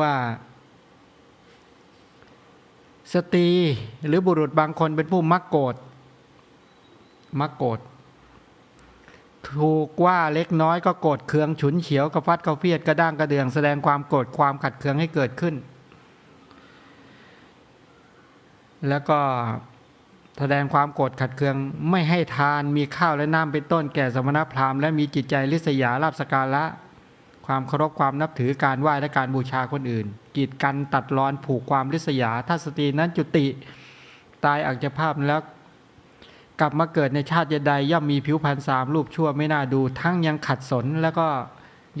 ว่าสตรีหรือบุรุษบางคนเป็นผู้มักโกรธมักโกรธถูกว่าเล็กน้อยก็โกรธเคืองฉุนเฉียวกระฟัดกระเฟียดกระด้างกระเดืองแสดงความโกรธความขัดเคืองให้เกิดขึ้น แล้วก็แสดงความโกรธขัดเคืองไม่ให้ทานมีข้าวและน้ำเป็นต้นแก่สมณพราหมณ์และมีจิตใจลิษยาลาบสการะ ความเคารพความนับถือการไหว้และการบูชาคนอื่น กีดกันตัดรอนผูกความลิษยา ถ้าสตรีนั้นจุติ ตายอักจภาพแล้ว กลับมาเกิดในชาติใดย่อมมีผิวพรรณสามรูปชั่วไม่น่าดู ทั้งยังขัดสนแล้วก็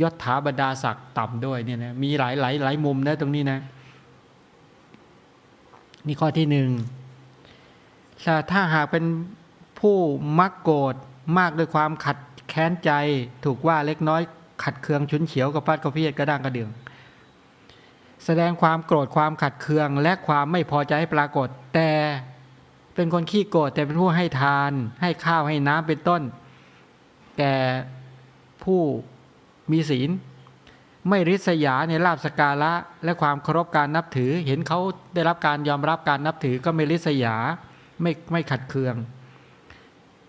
ยศถาบรรดาศักดิ์ต่ำด้วยเนี่ยนะมีหลายหลายหลายมุมนะตรงนี้นะนี่ข้อที่หนึ่งแต่ถ้าหากเป็นผู้มักโกรธมากด้วยความขัดแค้นใจถูกว่าเล็กน้อย ขัดเคืองฉุนเฉียวกับปัดกระเพียดกระด้างกระเดือง แสดงความโกรธความขัดเคืองและความไม่พอใจให้ปรากฏ แต่เป็นคนขี้โกรธแต่เป็นผู้ให้ทาน ให้ข้าวให้น้ำเป็นต้น แก่ผู้มีศีล ไม่ริษยาในลาบสการะและความเคารพการนับถือ เห็นเขาได้รับการยอมรับการนับถือก็ไม่ริษยาไม่ไม่ขัดเคือง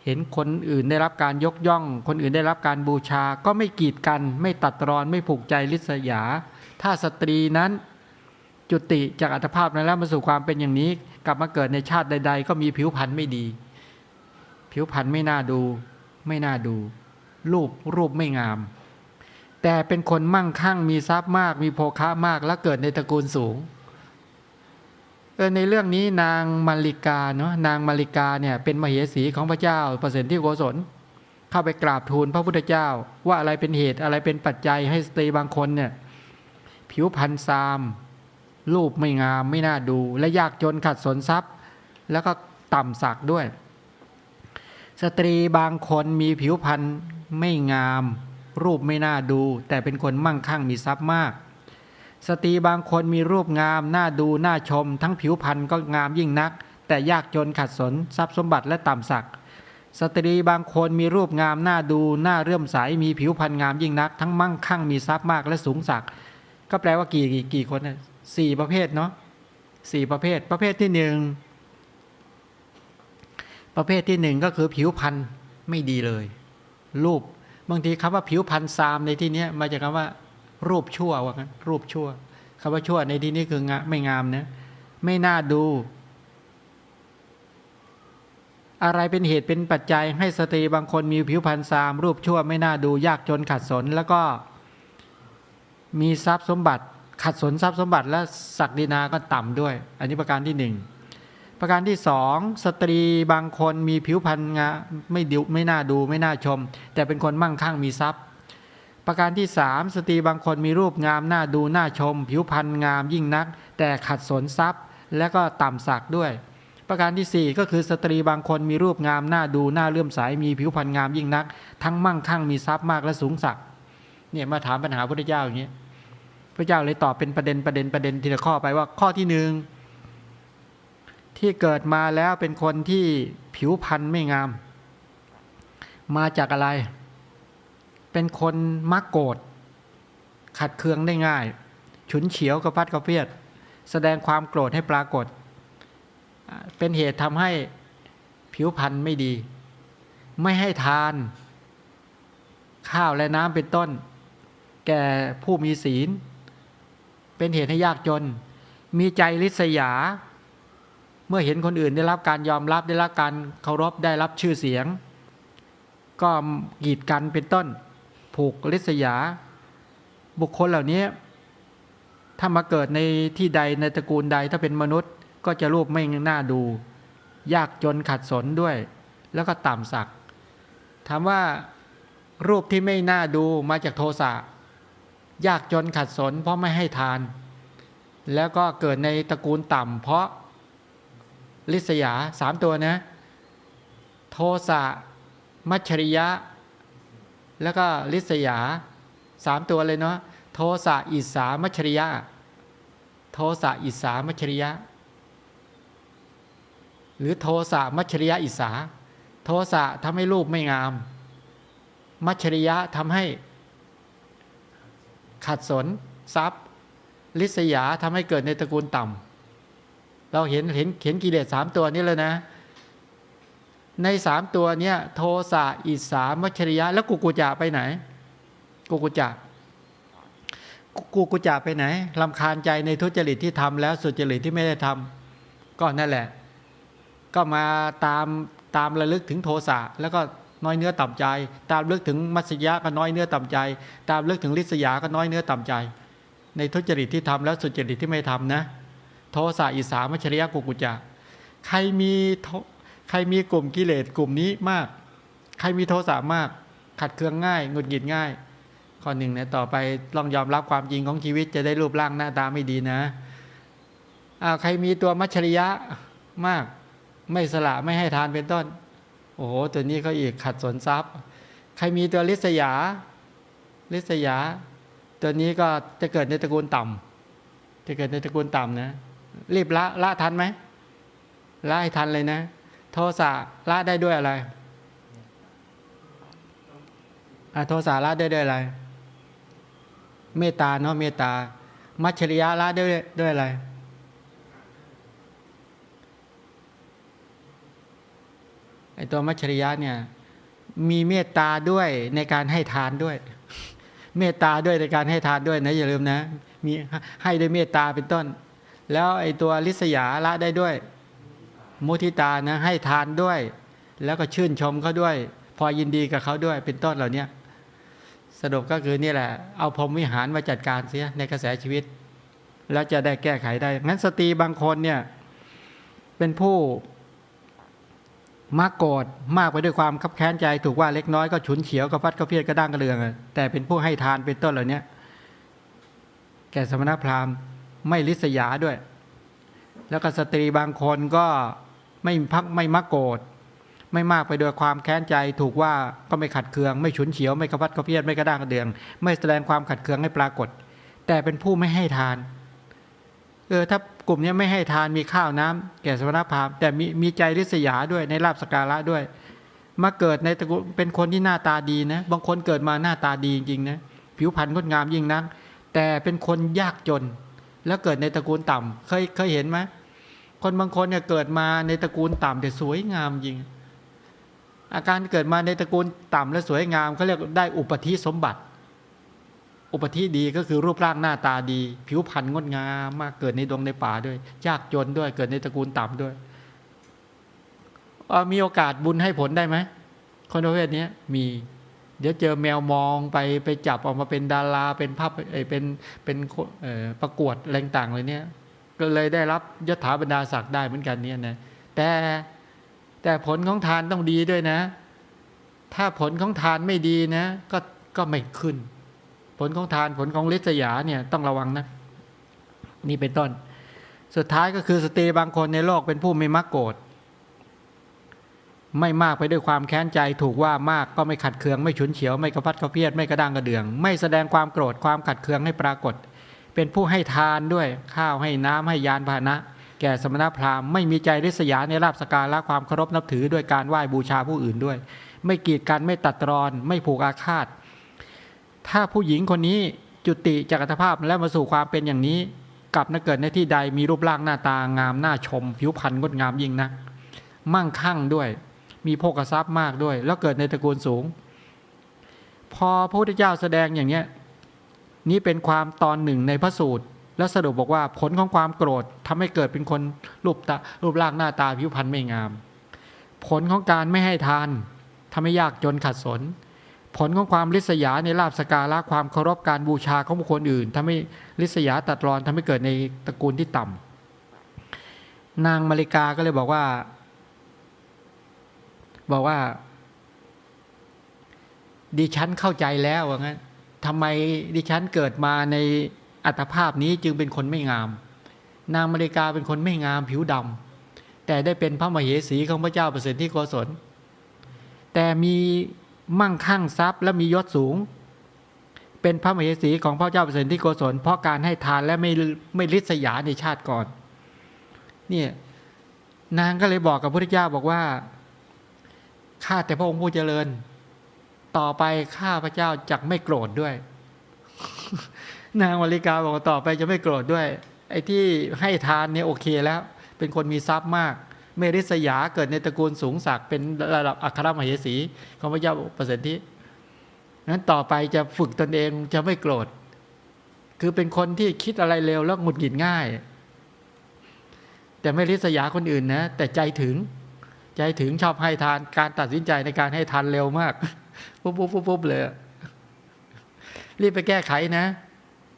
เห็นคนอื่นได้รับการยกย่อง คนอื่นได้รับการบูชา ก็ไม่กีดกัน ไม่ตัดรอน ไม่ผูกใจริษยา ถ้าสตรีนั้นจุติจากอัตภาพนั้นแล้วมาสู่ความเป็นอย่างนี้ กลับมาเกิดในชาติใด ๆ ก็มีผิวพรรณไม่ดี ผิวพรรณไม่น่าดู ไม่น่าดู รูปรูปไม่งาม แต่เป็นคนมั่งคั่งมีทรัพย์มาก มีโภคะมากและเกิดในตระกูลสูง เออในเรื่องนี้นางมาริกาเนาะนางมาริกาเนี่ยเป็นมเหสีของพระเจ้าเปรตที่โกศล เข้าไปกราบทูลพระพุทธเจ้า ว่าอะไรเป็นเหตุอะไรเป็นปัจจัยให้สตรีบางคนเนี่ยผิวพรรณซาม รูปไม่งามไม่น่าดู และยากจนขัดสนทรัพย์ แล้วก็ต่ำสักด้วย สตรีบางคนมีผิวพรรณไม่งาม รูปไม่น่าดู แต่เป็นคนมั่งคั่งมีทรัพย์มาก สตรีบางคนมีรูปงามน่าดูน่าชม ทั้งผิวพรรณก็งามยิ่งนัก แต่ยากจนขัดสนทรัพย์สมบัติและต่ำสักสตรีบางคนมีรูปงามน่าดูน่าเรื่มใสมีผิวพรรณงามยิ่งนัก ทั้งมั่งคั่งมีทรัพย์มากและสูงสักก็แปลว่ากี่กี่กี่คนสี่ประเภทเนาะสี่ประเภทประเภทที่หนึ่งประเภทที่หนึ่งก็คือผิวพรรณไม่ดีเลย รูปบางทีคำว่าผิวพรรณซามในที่นี้มาจากคำว่า รูปชั่วว่างั้นรูปชั่วคำว่าชั่วในที่นี้คืองะไม่งามนะไม่น่าดู อะไรเป็นเหตุเป็นปัจจัยให้สตรีบางคนมีผิวพรรณซาม รูปชั่วไม่น่าดูยากจนขัดสน แล้วก็มีทรัพย์สมบัติ ขัดสนทรัพย์สมบัติและศักดินาก็ต่ำด้วย อันนี้ประการที่หนึ่งประการที่สองสตรีบางคนมีผิวพรรณงาไม่ดิวไม่น่าดูไม่น่าชม แต่เป็นคนมั่งคั่งมีทรัพย์ ประการที่สามสตรีบางคนมีรูปงามหน่าดูหน่าชม ผิวพรรณงามยิ่งนัก แต่ขัดสนทรัพย์ และก็ต่ำสักด้วย ประการที่สี่ก็คือสตรีบางคนมีรูปงามหน่าดูหน่าเลื่อมใสมีผิวพรรณงามยิ่งนัก ทั้งมั่งคั่งมีทรัพย์มากและสูงสักเนี่ยมาถามปัญหาพระพุทธเจ้าอย่างนี้พระเจ้าเลยตอบเป็นประเด็นประเด็นประเด็นทีละข้อไปว่าข้อที่หนึ่งที่เกิดมาแล้วเป็นคนที่ผิวพรรณไม่งาม มาจากอะไร เป็นคนมักโกรธขัดเคืองได้ง่าย ฉุนเฉียวกระพัดกระเพียด แสดงความโกรธให้ปรากฏ เป็นเหตุทำให้ผิวพรรณไม่ดี ไม่ให้ทาน ข้าวและน้ำเป็นต้น แก่ผู้มีศีล เป็นเหตุให้ยากจน มีใจลิษยา เมื่อเห็นคนอื่นได้รับการยอมรับได้รับการเคารพได้รับชื่อเสียง ก็กีดกันเป็นต้น ผูกลิษยา บุคคลเหล่านี้ ถ้ามาเกิดในที่ใดในตระกูลใดถ้าเป็นมนุษย์ ก็จะรูปไม่น่าดู ยากจนขัดสนด้วย แล้วก็ต่ำสักถามว่ารูปที่ไม่น่าดูมาจากโทสะยากจนขัดสนเพราะไม่ให้ทาน แล้วก็เกิดในตระกูลต่ำเพราะลิษยาสามตัวนะ โทสะมัชชริยะ แล้วก็ลิษยาสามตัวเลยเนาะโทสะอิสามัชริยะ โทสะอิสามัชริยะ หรือโทสะมัชริยะอิสา โทสะทำให้รูปไม่งาม มัชริยะทำให้ ขัดสนทรัพย์ ลิษยาทำให้เกิดในตระกูลต่ำเราเห็นเห็นเห็นกิเลสสามตัวนี้เลยนะ ในสามตัวเนี้ยโทสะอิสามัชริยะ แล้วกุกุจะไปไหน กุกุจะกุกุจะไปไหนลำคาญใจในทุจริตที่ทำแล้วสุจริตที่ไม่ได้ทำก็นั่นแหละ ก็มาตามตามระลึกถึงโทสะแล้วก็น้อยเนื้อต่ำใจ ตามระลึกถึงมัสยะก็น้อยเนื้อต่ำใจ ตามระลึกถึงลิษยาก็น้อยเนื้อต่ำใจ ในทุจริตที่ทำแล้วสุจริตที่ไม่ทำนะ โทสะอิสามัชริยะกุกุจะใครมีโท ใครมีกลุ่มกิเลสกลุ่มนี้มาก ใครมีโทสะมาก ขัดเคืองง่ายหงุดหงิดง่าย ข้อหนึ่งเนี่ยต่อไปลองยอมรับความจริงของชีวิตจะได้รูปร่างหน้าตาไม่ดีนะอ้าวใครมีตัวมัชชริยะมาก ไม่สละไม่ให้ทานเป็นต้น โอ้โหตัวนี้เขาอีกขัดสนทรัพย์ ใครมีตัวลิษยา ลิษยา ตัวนี้ก็จะเกิดในตระกูลต่ำจะเกิดในตระกูลต่ำนะรีบละละทันไหมละให้ทันเลยนะ โทสะละได้ด้วยอะไรอโทสะละได้ด้วยอะไร เมตตาเนาะเมตตา มัชชริยะละได้ด้วยด้วยอะไร ไอตัวมัชชริยะเนี่ย มีเมตตาด้วยในการให้ทานด้วย เมตตาด้วยในการให้ทานด้วยนะอย่าลืมนะ มีให้ด้วยเมตตาเป็นต้น แล้วไอตัวลิษยาละได้ด้วย มุทิตานะให้ทานด้วย แล้วก็ชื่นชมเขาด้วย พอยินดีกับเขาด้วยเป็นต้นเหล่านี้สรุปก็คือนี่แหละ เอาพรหมวิหารมาจัดการเสียในกระแสชีวิต แล้วจะได้แก้ไขได้ งั้นสตรีบางคนเนี่ยเป็นผู้มักโกรธมากไปด้วยความคับแค้นใจ ถูกว่าเล็กน้อยก็ฉุนเฉียวก็ฟัดก็เพียดก็ด้างกระเรือง แต่เป็นผู้ให้ทานเป็นต้นเหล่านี้แก่สมณพราหมณ์ไม่ลิษยาด้วย แล้วก็สตรีบางคนก็ ไม่พักไม่มักโกรธไม่มากไปโดยความแค้นใจถูกว่าก็ไม่ขัดเคือง ไม่ฉุนเฉียว ไม่กระพัดกระเพียดไม่กระด้างกระเดือง ไม่แสดงความขัดเคืองให้ปรากฏ แต่เป็นผู้ไม่ให้ทานเออถ้ากลุ่มนี้ไม่ให้ทานมีข้าวน้ำแก่สมณพราหมณ์แต่มีมีใจริษยาด้วยในลาบสการะด้วย มาเกิดในตระกูลเป็นคนที่หน้าตาดีนะ บางคนเกิดมาหน้าตาดีจริงๆนะผิวพรรณงดงามยิ่งนัก แต่เป็นคนยากจน แล้วเกิดในตระกูลต่ำเคยเคยเห็นไหม คนบางคนเนี่ยเกิดมาในตระกูลต่ำแต่สวยงามจริง อาการเกิดมาในตระกูลต่ำและสวยงามเขาเรียกได้อุปธิสมบัติ อุปธิดีก็คือรูปร่างหน้าตาดี ผิวพรรณงดงามมากเกิดในดงในป่าด้วยยากจนด้วยเกิดในตระกูลต่ำด้วยเอ่อมีโอกาสบุญให้ผลได้ไหมคนประเภทนี้มี เดี๋ยวเจอแมวมองไปไปจับออกมาเป็นดาราเป็นภาพเอ่อเป็นเป็นประกวดอะไรต่างเลยเนี่ย ก็เลยได้รับยศถาบรรดาศักดิ์ได้เหมือนกันเนี่ยนะแต่แต่ผลของทานต้องดีด้วยนะ ถ้าผลของทานไม่ดีนะ ก็ก็ไม่ขึ้น ผลของทานผลของฤทธิ์สยาเนี่ยต้องระวังนะ นี่เป็นต้น สุดท้ายก็คือสตรีบางคนในโลกเป็นผู้ไม่มักโกรธไม่มากไปด้วยความแค้นใจถูกว่ามากก็ไม่ขัดเคืองไม่ฉุนเฉียวไม่กระพัดกระเพียดไม่กระด้างกระเดือง ไม่แสดงความโกรธความขัดเคืองให้ปรากฏ เป็นผู้ให้ทานด้วยข้าวให้น้ำให้ยานพาหนะ แก่สมณพราหมณ์ไม่มีใจริษยาในลาบสการละความเคารพนับถือด้วยการไหว้บูชาผู้อื่นด้วย ไม่กีดกันไม่ตัดรอน ไม่ผูกอาฆาต ถ้าผู้หญิงคนนี้จุติจากอัตภาพและมาสู่ความเป็นอย่างนี้กลับนัเกิดในที่ใดมีรูปร่างหน้าตางามหน้าชม ผิวพรรณงดงามยิ่งนะมั่งคั่งด้วย มีโภคทรัพย์มากด้วย แล้วเกิดในตระกูลสูง พอพระพุทธเจ้าแสดงอย่างเนี้ย นี่เป็นความตอนหนึ่งในพระสูตร แล้วสรุปบอกว่าผลของความโกรธทำให้เกิดเป็นคนรูปตารูปร่างหน้าตาผิวพรรณไม่งาม ผลของการไม่ให้ทานทำให้ยากจนขัดสน ผลของความริษยาในลาบสการะความเคารพการบูชาของบุคคลอื่นทำให้ริษยาตัดรอนทำให้เกิดในตระกูลที่ต่ำนางมาริกาก็เลยบอกว่า บอกว่าดิฉันเข้าใจแล้วว่างั้น ทำไมดิฉันเกิดมาในอัตภาพนี้จึงเป็นคนไม่งาม นางมาริกาเป็นคนไม่งามผิวดำแต่ได้เป็นพระมเหสีของพระเจ้าปรตที่โกศล แต่มีมั่งคั่งทรัพย์และมียศสูง เป็นพระมเหสีของพระเจ้าปรตที่โกศล เพราะการให้ทานและไม่ไม่ริษยาในชาติก่อนเนี่ยนางก็เลยบอกกับพระพุทธเจ้าบอกว่าข้าแต่พระองค์ผู้เจริญ ต่อไปข้าพระเจ้าจักไม่โกรธด้วย นางวลิกาบอกว่าต่อไปจะไม่โกรธด้วย ไอ้ที่ให้ทานเนี่ยโอเคแล้ว เป็นคนมีทรัพย์มาก เมริสยาเกิดในตระกูลสูงศักดิ์เป็นระดับอัครมเหสีของพระเจ้าประสิทธินั้นต่อไปจะฝึกตนเองจะไม่โกรธ คือเป็นคนที่คิดอะไรเร็วแล้วหงุดหงิดง่าย แต่ไม่ริษยาคนอื่นนะ แต่ใจถึง ใจถึงชอบให้ทานการตัดสินใจในการให้ทานเร็วมาก ปุ๊บปุ๊บปุ๊บปุ๊บเลยรีบไปแก้ไขนะ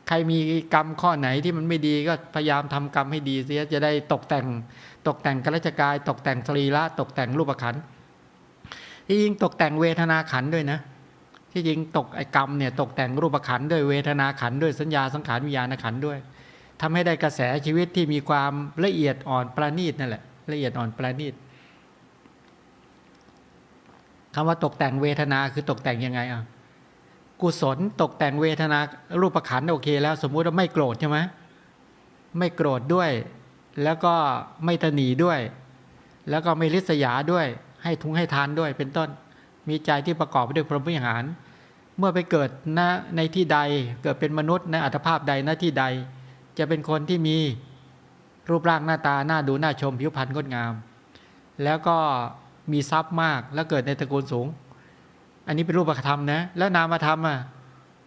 ใครมีกรรมข้อไหนที่มันไม่ดีก็พยายามทำกรรมให้ดีเสียจะได้ตกแต่ง ตกแต่งกระจกาย ตกแต่งสรีระตกแต่งรูปขันที่จริงตกแต่งเวทนาขันด้วยนะ ที่จริงตกไอกรรมเนี่ยตกแต่งรูปขันด้วยเวทนาขันด้วยสัญญาสังขารวิญญาณขันด้วยทำให้ได้กระแสชีวิตที่มีความละเอียดอ่อนประณีตนั่นแหละละเอียดอ่อนประณีต คำว่าตกแต่งเวทนาคือตกแต่งยังไงอะกุศลตกแต่งเวทนารูปขันโอเค แล้ว สมมุติว่าไม่โกรธใช่ไหมไม่โกรธด้วย แล้วก็ไม่ตนีด้วย แล้วก็ไม่ริษยาด้วย ให้ทุงให้ทานด้วย เป็นต้น มีใจที่ประกอบไปด้วยพรหมวิหาร เมื่อไปเกิดณในที่ใดเกิดเป็นมนุษย์ในอัตภาพใดณที่ใด จะเป็นคนที่มีรูปร่างหน้าตาหน้าดูหน้าชมผิวพรรณงดงาม แล้วก็ มีทรัพย์มาก แล้วเกิดในตระกูลสูง อันนี้เป็นรูปธรรมนะ แล้วนามธรรมอะ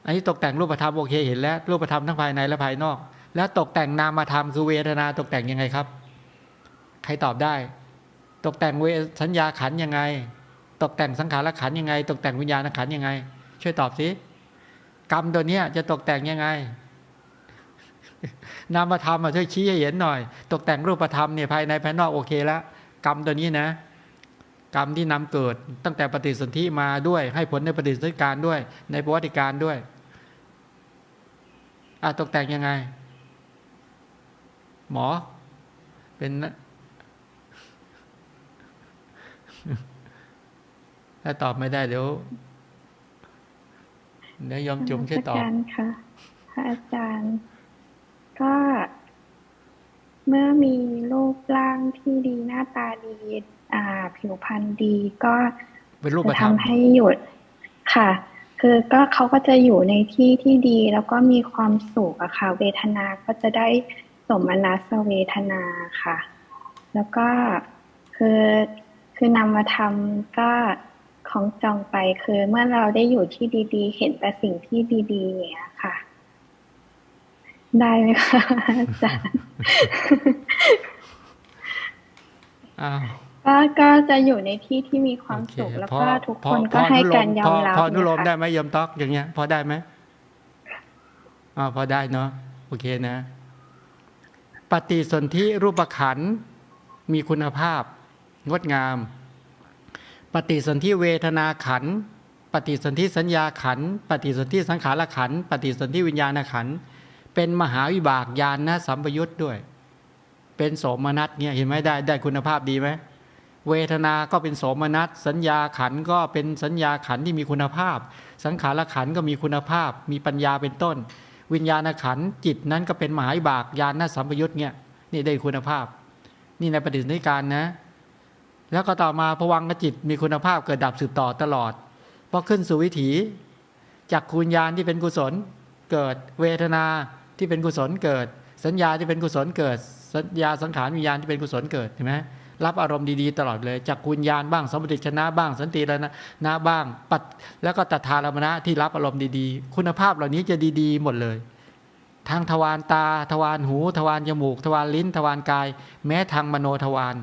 อันนี้ตกแต่งรูปธรรมโอเคเห็นแล้ว รูปธรรมทั้งภายในและภายนอก แล้วตกแต่งนามธรรมคือเวทนาตกแต่งยังไงครับ ใครตอบได้ ตกแต่งเวสัญญาขันยังไง ตกแต่งสังขารขันยังไง ตกแต่งวิญญาณขันยังไง ช่วยตอบสิกรรมตัวเนี้ยจะตกแต่งยังไงนามธรรมมาช่วยชี้ให้เห็นหน่อย ตกแต่งรูปธรรมเนี่ยภายในภายนอกโอเคแล้วกรรมตัวนี้นะ กรรมที่นำเกิดตั้งแต่ปฏิสนธิมาด้วย ให้ผลในปฏิสนธิการด้วย ในประวัติการด้วยอะตกแต่งยังไง หมอ เป็นถ้าตอบไม่ได้เดี๋ยวเดี๋ยวยอมจุ่มช่วยตอบอาจารย์ค่ะพระอาจารย์ ก็เมื่อมีรูปร่างที่ดีหน้าตาดี ผิวพรรณดีก็เป็นรูปจะธรรมทำให้หยุดค่ะ คือก็เขาก็จะอยู่ในที่ที่ดีแล้วก็มีความสุขอะค่ะ เวทนาก็จะได้สมนัสเวทนาค่ะ แล้วก็คือคือนำมาทำก็ของจองไปคือเมื่อเราได้อยู่ที่ดีๆ เห็นแต่สิ่งที่ดีๆอย่างเงี้ยค่ะ ได้ไหมคะอาจารย์อ้าว ก็ก็จะอยู่ในที่ที่มีความโอเคสุขแล้วพอก็ทุกพคอนก็พอให้นุโลการมยอพอมรับพอนุโลมนะคะได้ไหมยมต๊อกอย่างเงี้ย พอได้ไหมอ่าพอได้เนาะโอเคนะ ปฏิสนธิรูปขันธ์มีคุณภาพ งดงาม ปฏิสนธิเวทนาขันธ์ปฏิสนธิสัญญาขันธ์ปฏิสนธิสังขารขันธ์ปฏิสนธิวิญญาณขันธ์เป็นมหาวิบากญาณนะสัมปยุตด้วย เป็นโสมนัสเนี่ยเห็นไหมได้ได้คุณภาพดีไหม เวทนาก็เป็นโสมนัส สัญญาขันก็เป็นสัญญาขันที่มีคุณภาพ สังขารขันก็มีคุณภาพ มีปัญญาเป็นต้น วิญญาณขันจิตนั้นก็เป็นมหาวิบากญาณสัมปยุตเนี่ยนี่ได้คุณภาพ นี่ในปฏิสนธิการนะ แล้วก็ต่อมาพวังกจิตมีคุณภาพเกิดดับสืบต่อตลอดพอขึ้นสู่วิถีจากคุณญาณที่เป็นกุศลเกิดเวทนาที่เป็นกุศลเกิด สัญญาที่เป็นกุศลเกิด สัญญาสังขารวิญญาณที่เป็นกุศลเกิดเห็นไหม รับอารมณ์ดีๆตลอดเลยจากคุณญาณบ้างสมบัติชนะบ้างสันติแล้วนะนะบ้างปัดแล้วก็ตัทารมณะที่รับอารมณ์ดีๆ คุณภาพเหล่านี้จะดีๆ หมดเลยทางทวารตาทวารหูทวารจมูก ทวารลิ้น ทวารกาย แม้ทางมโนทวาร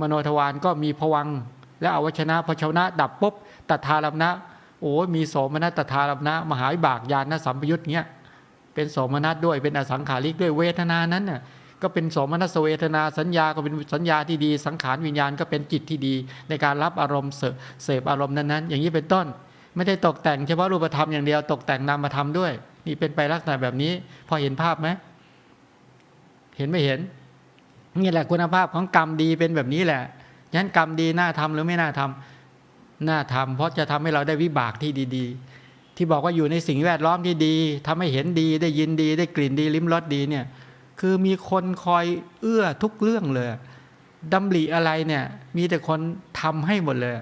มโนทวารก็มีผวัง และอวชนะพชนะ ดับปุ๊บตัทารมณะโอ้มีโสมนัสตัทารมณะมหาวิบากญาณสัมปยุตเนี้ยเป็นโสมนัสด้วยเป็นอสังขาริกด้วยเวทนานั้นน่ะ ก็เป็นสมนัสเวทนาสัญญาก็เป็นสัญญาที่ดี สังขารวิญญาณก็เป็นจิตที่ดี ในการรับอารมณ์เสพอารมณ์นั้นๆ อย่างนี้เป็นต้น ไม่ได้ตกแต่งเฉพาะรูปธรรมอย่างเดียวตกแต่งนามธรรมด้วย นี่เป็นไปลักษณะแบบนี้ พอเห็นภาพไหมเห็นไม่เห็นนี่แหละคุณภาพของกรรมดีเป็นแบบนี้แหละฉะนั้นกรรมดีน่าทำหรือไม่น่าทำน่าทำเพราะจะทำให้เราได้วิบากที่ดี ๆ ที่บอกว่าอยู่ในสิ่งแวดล้อมที่ดีทำให้เห็นดีได้ยินดีได้กลิ่นดีลิ้มรสดีเนี่ย คือมีคนคอยเอื้อทุกเรื่องเลยดำริอะไรเนี่ย มีแต่คนทำให้หมดเลย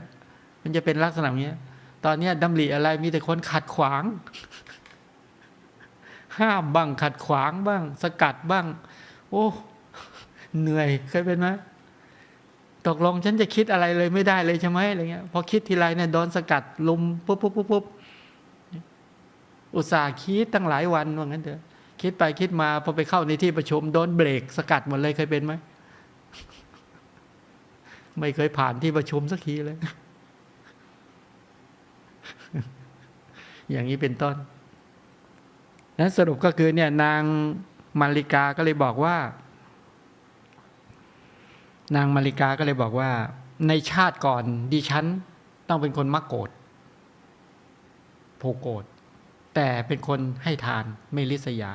มันจะเป็นลักษณะอย่างนี้ยตอนเนี้ยดำริอะไรมีแต่คนขัดขวาง ห้ามบ้างขัดขวางบ้าง สกัดบ้าง โอ้เหนื่อยเคยเป็นไหมตกลงฉันจะคิดอะไรเลยไม่ได้เลยใช่ไหมอะไรเงี้ยพอคิดทีไรเนี่ยโดนสกัดลุมปุ๊บปุ๊บปุ๊บปุ๊บอุตส่าห์คิดตั้งหลายวันว่างั้นเถอะ คิดไปคิดมาพอไปเข้าในที่ประชุมโดนเบรกสกัดหมดเลยเคยเป็นไหมไม่เคยผ่านที่ประชุมสักทีเลย อย่างนี้เป็นต้น นั้นสรุปก็คือเนี่ยนางมาริกาก็เลยบอกว่า นางมาริกาก็เลยบอกว่า ในชาติก่อนดิฉันต้องเป็นคนมักโกรธโพโกรธ แต่เป็นคนให้ทานไม่ลิษยา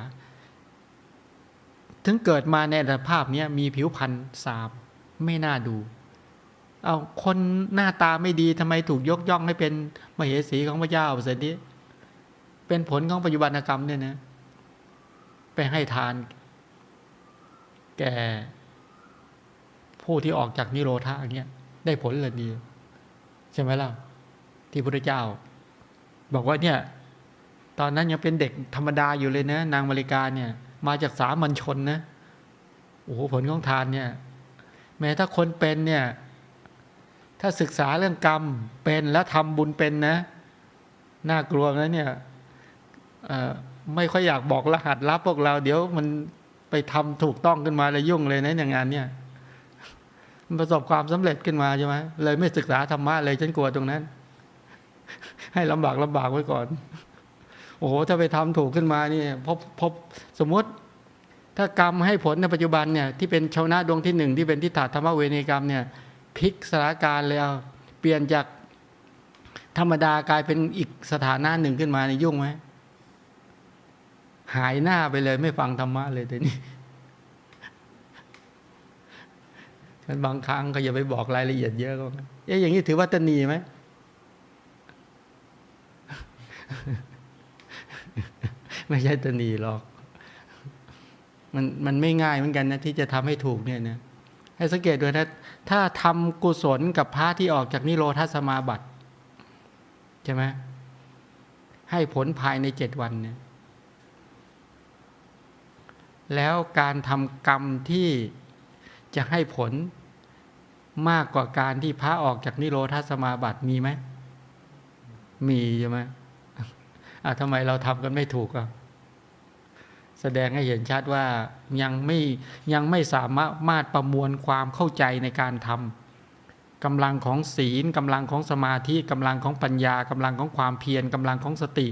ถึงเกิดมาในสภาพนี้มีผิวพรรณสาบไม่น่าดู เอาคนหน้าตาไม่ดีทำไมถูกยกย่องให้เป็นมเหสีของพระเจ้าเสร็จนี้เป็นผลของปัจจุบันกรรมเนี่ยนะไปให้ทาน แก่ผู้ที่ออกจากนิโรธาอย่างเงี้ยได้ผลเลยดี ใช่ไหมล่ะ ที่พระเจ้า บอกว่าเนี่ย ตอนนั้นยังเป็นเด็กธรรมดาอยู่เลยนะ นางมาริกาเนี่ย มาจากสามัญชนนะโอ้โหผลของทานเนี่ย แม้ถ้าคนเป็นเนี่ย ถ้าศึกษาเรื่องกรรมเป็นแล้วทำบุญเป็นนะ น่ากลัวนะเนี่ยไม่ค่อยอยากบอกรหัสลับพวกเรา เดี๋ยวมันไปทำถูกต้องขึ้นมาเลยยุ่งเลยนะอย่างงานเนี่ยมันประสบความสำเร็จขึ้นมาใช่ไหมเลยไม่ศึกษาธรรมะเลยฉันกลัวตรงนั้น ให้ลำบากลำบากไว้ก่อน โอ้โหถ้าไปทำถูกขึ้นมานี่พบพบสมมติ ถ้ากรรมให้ผลในปัจจุบันเนี่ยที่เป็นชาวนาดวงที่หนึ่งที่เป็นทิฏฐธรรมเวณีกรรมเนี่ยพลิกสถานการณ์เลยเอาเปลี่ยนจากธรรมดากลายเป็นอีกสถานะหนึ่งขึ้นมาในยยุ่งไหมหายหน้าไปเลยไม่ฟังธรรมะเลยแต่นี้ฉันบางครั้งก็อย่าไปบอกรายละเอียดเยอะก็เอ๊ะอย่างนี้ถือว่าตนีไหม ไม่ใช่ตนีหรอก มันมันไม่ง่ายเหมือนกันนะที่จะทำให้ถูกเนี่ยนะให้สังเกตด้วยนะ ถ้าทำกุศลกับพระที่ออกจากนิโรธาสมาบัติใช่ไหมให้ผลภายในเจ็ดวันเนี่ยแล้วการทำกรรมที่จะให้ผลมากกว่าการที่พระออกจากนิโรธาสมาบัติมีไหม มีใช่ไหม อะทำไมเราทำกันไม่ถูกอะแสดงให้เห็นชัดว่ายังไม่ยังไม่สามารถประมวลความเข้าใจในการทำกำลังของศีลกำลังของสมาธิกำลังของปัญญากำลังของความเพียรกำลังของสติ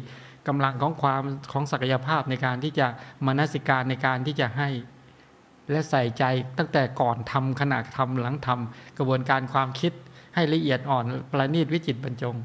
กำลังของความของศักยภาพในการที่จะมนสิการในการที่จะให้ และใส่ใจตั้งแต่ก่อนทำขณะทำหลังทำกระบวนการความคิดให้ละเอียดอ่อนประณีตวิจิตบรรจง